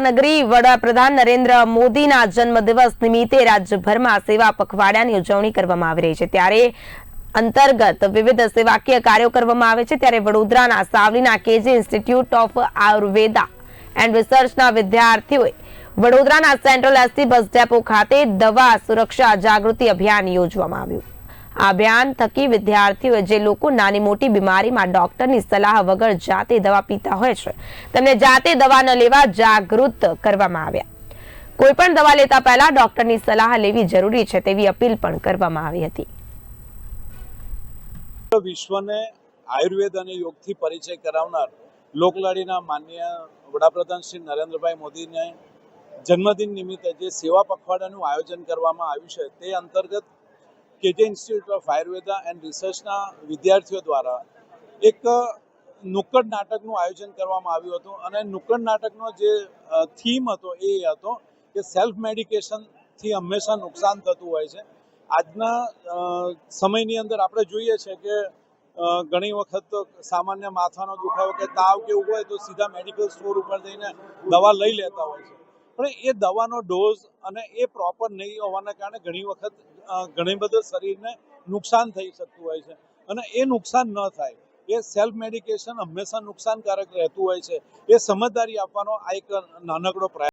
નગરી વડાપ્રધાન નરેન્દ્ર મોદીના જન્મદિવસ નિમિત્તે રાજ્યભરમાં સેવા પખવાડિયાની ઉજવણી કરવામાં આવી રહી છે. ત્યારે અંતર્ગત વિવિધ સેવાકીય કાર્યો કરવામાં આવે છે. ત્યારે વડોદરાના સાવલીના KG institute of Ayurveda and રિસર્ચના વિદ્યાર્થીઓએ વડોદરાના સેન્ટ્રલ એસટી બસ ડેપો ખાતે દવા સુરક્ષા જાગૃતિ અભિયાન યોજવામાં આવ્યું. આ અભિયાન થકી વિદ્યાર્થીઓ જે લોકો નાની મોટી બીમારીમાં ડોક્ટરની સલાહ વગર જાતે દવા પીતા હોય છે, તેમને જાતે દવા ન લેવા જાગૃત કરવામાં આવ્યા. કોઈ પણ દવા લેતા પહેલા ડોક્ટરની સલાહ લેવી જરૂરી છે તેવી અપીલ પણ કરવામાં આવી હતી. વિશ્વને આયુર્વેદ અને યોગથી પરિચય કરાવનાર લોકલાડીના માન્ય વડાપ્રધાન શ્રી નરેન્દ્રભાઈ મોદીને જન્મદિન નિમિત્તે જે સેવા પખવાડાનું આયોજન કરવામાં આવ્યું છે, તે અંતર્ગત KJ institute of Ayurveda and રિસર્ચના વિદ્યાર્થીઓ દ્વારા એક નુક્કડ નાટકનું આયોજન કરવામાં આવ્યું હતું. અને નુક્કડ નાટકનો જે થીમ હતો એ હતો કે સેલ્ફ મેડિકેશનથી હંમેશા નુકસાન થતું હોય છે. આજના સમયની અંદર આપણે જોઈએ છે કે ઘણી વખત સામાન્ય માથાનો દુખાવો કે તાવ કે એવું હોય તો સીધા મેડિકલ સ્ટોર ઉપર જઈને દવા લઈ લેતા હોય છે. પણ એ દવાનો ડોઝ અને એ પ્રોપર નહીં હોવાના કારણે ઘણી વખત ઘણી બધું શરીરને નુકસાન થઈ શકતું હોય છે. અને એ નુકસાન ન થાય. એ સેલ્ફ મેડિકેશન હંમેશા નુકસાનકારક રહેતું હોય છે. એ સમજદારી આપવાનો આ એક નાનકડો પ્રયાસ